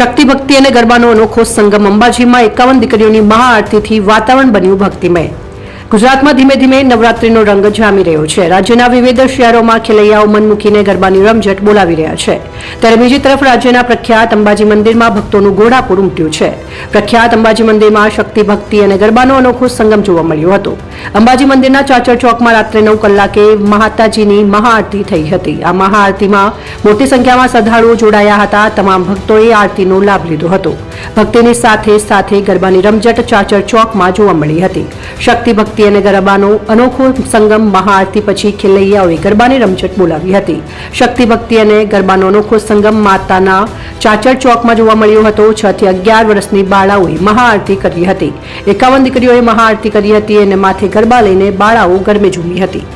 શક્તિ ભક્તિ અને ગરબાનો અનોખો સંગમ અંબાજીમાં એકાવન દીકરીઓની મહાઆરતીથી વાતાવરણ બન્યું ભક્તિમય. ગુજરાતમાં ધીમે ધીમે નવરાત્રીનો રંગ જામી રહ્યો છે. રાજ્યના વિવિધ શહેરોમાં ખેલૈયાઓ મન મૂકીને ગરબાની રમઝટ બોલાવી રહ્યા છે. ત્યારે બીજી તરફ રાજ્યના પ્રખ્યાત અંબાજી મંદિરમાં ભક્તોનું ઘોડાપુર ઉમટ્યું છે. પ્રખ્યાત અંબાજી મંદિરમાં શક્તિ, ભક્તિ અને ગરબાનો અનોખો સંગમ જોવા મળ્યો હતો. અંબાજી મંદિરના ચાચર ચોકમાં રાત્રે નવ કલાકે માતાજીની મહાઆરતી થઈ હતી. આ મહાઆરતીમાં મોટી સંખ્યામાં શ્રદ્ધાળુઓ જોડાયા હતા. તમામ ભક્તોએ આરતીનો લાભ લીધો હતો. ભક્તિની સાથે સાથે ગરબાની રમઝટ ચાચર ચોકમાં જોવા મળી હતી. શક્તિ, ભક્તિ અને ગરબાનો અનોખો સંગમ મહાઆરતી પછી ખેલૈયાઓએ ગરબાની રમઝટ બોલાવી હતી. શક્તિ, ભક્તિ અને ગરબાનો અનોખો સંગમ માતાના ચાચર ચોકમાં જોવા મળ્યો હતો. છ થી અગિયાર વર્ષની બાળાઓએ મહાઆરતી કરી હતી. એકાવન દીકરીઓએ મહાઆરતી કરી હતી અને માથે ગરબા લઈને બાળાઓ ગરમે ઝૂમી હતી.